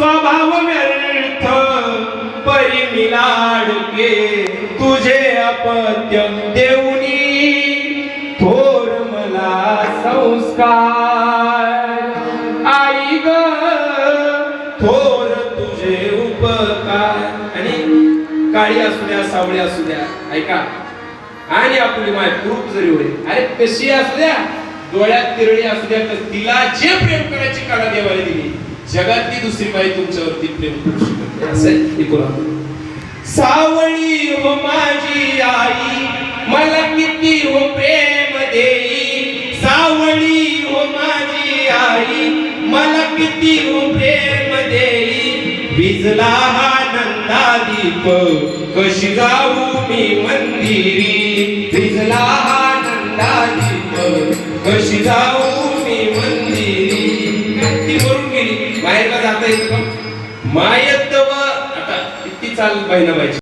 स्वभाव व्यर्थ परिमिलाडके तुझे अपत्य देऊनी. थोर मला संस्कार. आई ग थोर तुझे उपकार. आणि काळी असू द्या सावळी असू द्या ऐका. आणि आपली माय कुरूप जरी होईल अरे कशी असू द्या डोळ्यात तिरळी असू द्या तर तिला जे प्रेम करायची कला देवाने दिली. जगातली दुसरी बाई तुमच्यावरती प्रेम करू शकत नाही. असं आहे एकोणा सावळी हो माझी आई मला किती हो प्रेम देई. सावळी हो माझी आई मला किती हो प्रेम देई. विजला हा नंदा दीप कशी जाऊ मी मंदिरी? विजला हा नंदा दीप कशी जाऊ काय गेली. बाहेर का जाता येत का मायत्व आता किती चाल बहिणाबाईची.